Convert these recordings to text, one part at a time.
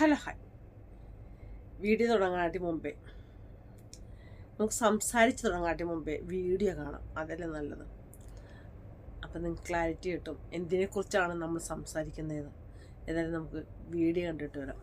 Hello hi video തുടങ്ങാനായിട്ട് മുമ്പേ. നമുക്ക് സംസാരിച്ച് തുടങ്ങാനായിട്ട് മുമ്പേ വീഡിയോ കാണാം. അതല്ലേ നല്ലത്. അപ്പം നിങ്ങൾക്ക് ക്ലാരിറ്റി കിട്ടും. എന്തിനെക്കുറിച്ചാണ് നമ്മൾ സംസാരിക്കുന്നത്? ഏതായാലും നമുക്ക് വീഡിയോ കണ്ടിട്ട് വരാം.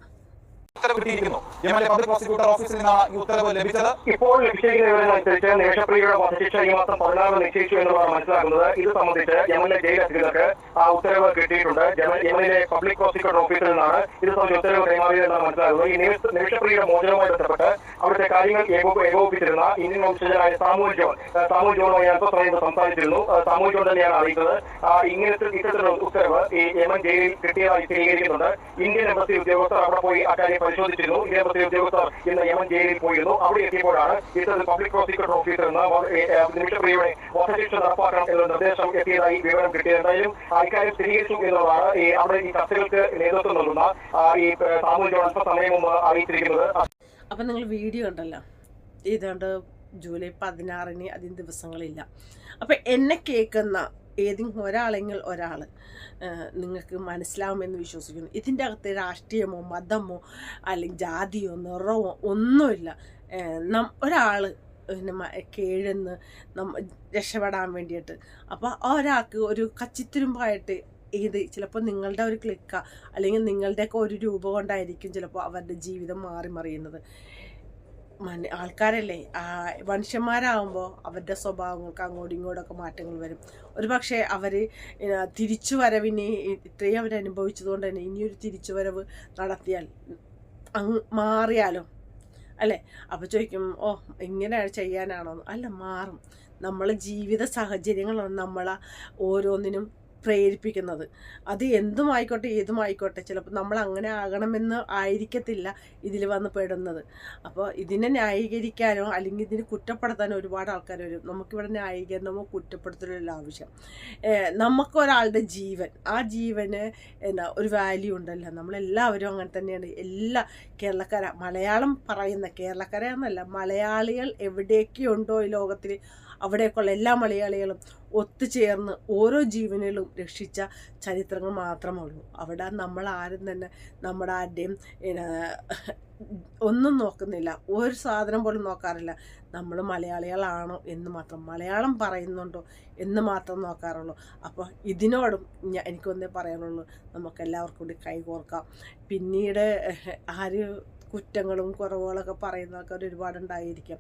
ഇപ്പോൾ ലഭിച്ചിരിക്കുന്ന നിമിഷപ്രിയയുടെ വധശിക്ഷ ഈ മാസം പതിനാറ് നിശ്ചയിച്ചു എന്നുള്ളതാണ് മനസ്സിലാക്കുന്നത്. ഇത് സംബന്ധിച്ച് എം എൽ എ ജയിൽ അധികൃതർക്ക് ആ ഉത്തരവ് കിട്ടിയിട്ടുണ്ട്. M L A public prosecutor ഓഫീസിൽ നിന്നാണ് ഇത് സംബന്ധിച്ച് ഉത്തരവ് കൈമാറിയതെന്നാണ് മനസ്സിലാക്കുന്നത്. ഈ നിമിഷ- നിമിഷപ്രിയയുടെ മോചനവുമായി ബന്ധപ്പെട്ട് അവിടുത്തെ കാര്യങ്ങൾ ഏകോപ- ഏകോപിപ്പിച്ചിരുന്ന ഇന്ത്യൻ വംശജനായ സാമൂഹ്യ ജോൺ സാമൂഹ്യ ജോണുമായി അല്പസമയം സംസാരിച്ചിരുന്നു. സാമൂഹ്യ ജോൺ തന്നെയാണ് അറിയിച്ചത്. ഇങ്ങനത്തെ ഇത്തരത്തിലുള്ള ഉത്തരവ് ഈ യമൻ ജയിലിൽ കിട്ടിയതായി സ്ഥിരീകരിക്കുന്നുണ്ട്. ഇന്ത്യൻ എംബസി ഉദ്യോഗസ്ഥർ അവിടെ പോയി അക്കാര്യം പരിശോധിച്ചിരുന്നു. എംബസി ഉദ്യോഗസ്ഥർ ഇന്ന് യമൻ ജയിലിൽ പോയിരുന്നു. അവിടെ എത്തിയപ്പോഴാണ് ഇത്തരത്തിൽ പബ്ലിക് പ്രോസിക്യൂട്ടർ ഓഫീസർ നിന്ന് നിമിഷപ്രിയുടെ വധശിക്ഷ നടപ്പാക്കണം എന്ന നിർദ്ദേശം എത്തിയതായി വിവരം കിട്ടിയത് ഇക്കാര്യം സ്ഥിരീകരിച്ചു എന്നുള്ളതാണ് ഈ അവിടെ ഈ ചർച്ചകൾക്ക് നേതൃത്വം നൽകുന്ന ഈ സാമൂഹ്യ അല്പസമയം മുമ്പ് അറിയിച്ചിരിക്കുന്നത്. അപ്പം നിങ്ങൾ വീഡിയോ ഉണ്ടല്ലോ ഇതുകൊണ്ട് ജൂലൈ പതിനാറിന് അധികം ദിവസങ്ങളില്ല. അപ്പം എന്നെ കേൾക്കുന്ന ഏതെങ്കിലും ഒരാളെങ്കിൽ ഒരാൾ നിങ്ങൾക്ക് മനസ്സിലാവുമെന്ന് വിശ്വസിക്കുന്നു. ഇതിന്റെ അകത്ത് രാഷ്ട്രീയമോ മതമോ അല്ലെങ്കിൽ ജാതിയോ നിറമോ ഒന്നുമില്ല. നം ഒരാൾ പിന്നെ കേഴുന്ന് നമ്മ രക്ഷപ്പെടാൻ വേണ്ടിയിട്ട്. അപ്പോൾ ഒരാൾക്ക് ഒരു കച്ചിത്തുരുമ്പായിട്ട് ഇത് ചിലപ്പോൾ നിങ്ങളുടെ ഒരു ക്ലിക്ക അല്ലെങ്കിൽ നിങ്ങളുടെയൊക്കെ ഒരു രൂപം കൊണ്ടായിരിക്കും ചിലപ്പോൾ അവരുടെ ജീവിതം മാറി മറിയുന്നത്. ആൾക്കാരല്ലേ? മനുഷ്യന്മാരാകുമ്പോൾ അവരുടെ സ്വഭാവങ്ങൾക്ക് അങ്ങോട്ടും ഇങ്ങോട്ടൊക്കെ മാറ്റങ്ങൾ വരും. ഒരു പക്ഷേ അവർ തിരിച്ചു വരവിനെ ഇത്രയും അവർ അനുഭവിച്ചതുകൊണ്ട് തന്നെ ഇനിയൊരു തിരിച്ചു വരവ് നടത്തിയാൽ അങ്ങ് മാറിയാലോ? അല്ലേ? അപ്പോൾ ചോദിക്കും ഓ ഇങ്ങനെ ചെയ്യാനാണോ അല്ല മാറും. നമ്മളെ ജീവിത സാഹചര്യങ്ങളാണ് നമ്മളെ ഓരോന്നിനും പ്രേരിപ്പിക്കുന്നത്. അത് എന്തുമായിക്കോട്ടെ ഏതുമായിക്കോട്ടെ ചിലപ്പോൾ നമ്മൾ അങ്ങനെ ആകണമെന്ന് ആയിരിക്കത്തില്ല ഇതിൽ വന്ന് പെടുന്നത്. അപ്പോൾ ഇതിനെ ന്യായീകരിക്കാനോ അല്ലെങ്കിൽ ഇതിനെ കുറ്റപ്പെടുത്താനോ ഒരുപാട് ആൾക്കാർ വരും. നമുക്കിവിടെ ന്യായീകരണമോ കുറ്റപ്പെടുത്തലോ ആവശ്യം. നമുക്കൊരാളുടെ ജീവൻ ആ ജീവന് എന്താ ഒരു വാല്യൂ ഉണ്ടല്ലോ. നമ്മളെല്ലാവരും അങ്ങനെ തന്നെയാണ്. എല്ലാ കേരളക്കാര മലയാളം പറയുന്ന കേരളക്കര എന്നല്ല മലയാളികൾ എവിടേക്കുണ്ടോ ഈ ലോകത്തിൽ അവിടേക്കുള്ള എല്ലാ മലയാളികളും ഒത്തുചേർന്ന് ഓരോ ജീവനിലും രക്ഷിച്ച ചരിത്രങ്ങൾ മാത്രമേ ഉള്ളൂ അവിടെ നമ്മൾ ആരും തന്നെ നമ്മുടെ ആരുടെയും ഒന്നും നോക്കുന്നില്ല. ഒരു സാധനം പോലും നോക്കാറില്ല. നമ്മൾ മലയാളികളാണോ എന്ന് മാത്രം മലയാളം പറയുന്നുണ്ടോ എന്ന് മാത്രം നോക്കാറുള്ളൂ. അപ്പോൾ ഇതിനോടും ഞാൻ എനിക്കൊന്നേ പറയാനുള്ളൂ. നമുക്ക് എല്ലാവർക്കും കൂടി കൈകോർക്കാം. പിന്നീട് ആര് കുറ്റങ്ങളും കുറവുകളൊക്കെ പറയുന്നതൊക്കെ ഒരുപാടുണ്ടായിരിക്കാം.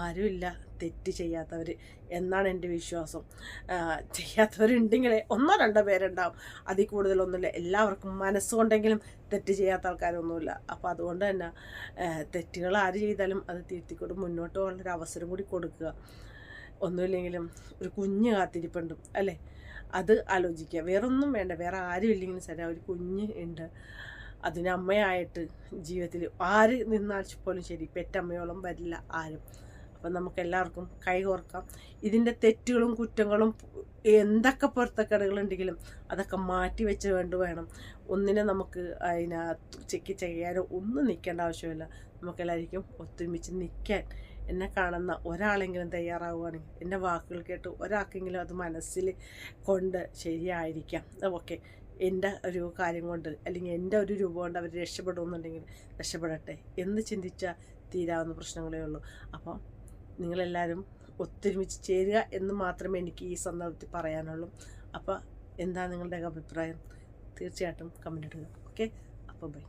ആരുമില്ല. തെറ്റ് ചെയ്യാത്തവർ എന്നാണ് എന്റെ വിശ്വാസം. ചെയ്യാത്തവരുണ്ടെങ്കിലേ ഒന്നോ രണ്ടോ പേരുണ്ടാവും. അതിൽ കൂടുതലൊന്നുമില്ല എല്ലാവർക്കും മനസ്സുകൊണ്ടെങ്കിലും തെറ്റ് ചെയ്യാത്ത ആൾക്കാരൊന്നുമില്ല. അപ്പോൾ അതുകൊണ്ട് തന്നെ തെറ്റുകൾ ആര് ചെയ്താലും അത് തിരുത്തിക്കൊണ്ട് മുന്നോട്ട് പോകാനുള്ളൊരു അവസരം കൂടി കൊടുക്കുക. ഒന്നുമില്ലെങ്കിലും ഒരു കുഞ്ഞ് കാത്തിരിപ്പുണ്ട് അല്ലേ? അത് ആലോചിക്കുക. വേറൊന്നും വേണ്ട. വേറെ ആരും ഇല്ലെങ്കിലും ശരി ഒരു കുഞ്ഞ് ഉണ്ട്. അതിന് അമ്മയായിട്ട് ജീവിതത്തിൽ ആര് നിന്നാൽ പോലും ശരി. പെറ്റമ്മയോളം വരില്ല ആരും. അപ്പം നമുക്ക് എല്ലാവർക്കും കൈകോർക്കാം. ഇതിന്റെ തെറ്റുകളും കുറ്റങ്ങളും എന്തൊക്കെ പൊരുത്തക്കേടുകളുണ്ടെങ്കിലും അതൊക്കെ മാറ്റി വെച്ച് വേണ്ടി വേണം. ഒന്നിനെ നമുക്ക് അതിനകത്ത് ചെക്ക് ചെയ്യാനോ ഒന്നും നിൽക്കേണ്ട ആവശ്യമില്ല. നമുക്കെല്ലാവർക്കും ഒത്തൊരുമിച്ച് നിൽക്കാൻ. എന്നെ കാണുന്ന ഒരാളെങ്കിലും തയ്യാറാവുകയാണെങ്കിൽ എന്റെ വാക്കുകൾ കേട്ട് ഒരാൾക്കെങ്കിലും അത് മനസ്സിൽ കൊണ്ട് ശരിയായിരിക്കാം. ഓക്കെ. എന്റെ ഒരു കാര്യം കൊണ്ട് അല്ലെങ്കിൽ എന്റെ ഒരു രൂപ കൊണ്ട് അവർ രക്ഷപ്പെടുമെന്നുണ്ടെങ്കിൽ രക്ഷപ്പെടട്ടെ. എന്ന് ചിന്തിച്ചാൽ തീരാവുന്ന പ്രശ്നങ്ങളേ ഉള്ളൂ. അപ്പോൾ നിങ്ങളെല്ലാവരും ഒത്തൊരുമിച്ച് ചേരുക എന്ന് മാത്രമേ എനിക്ക് ഈ സന്ദർഭത്തിൽ പറയാനുള്ളൂ. അപ്പോൾ എന്താ നിങ്ങളുടെ അഭിപ്രായം? തീർച്ചയായിട്ടും കമന്റ് ഇടുക. ഓക്കെ അപ്പോൾ ബൈ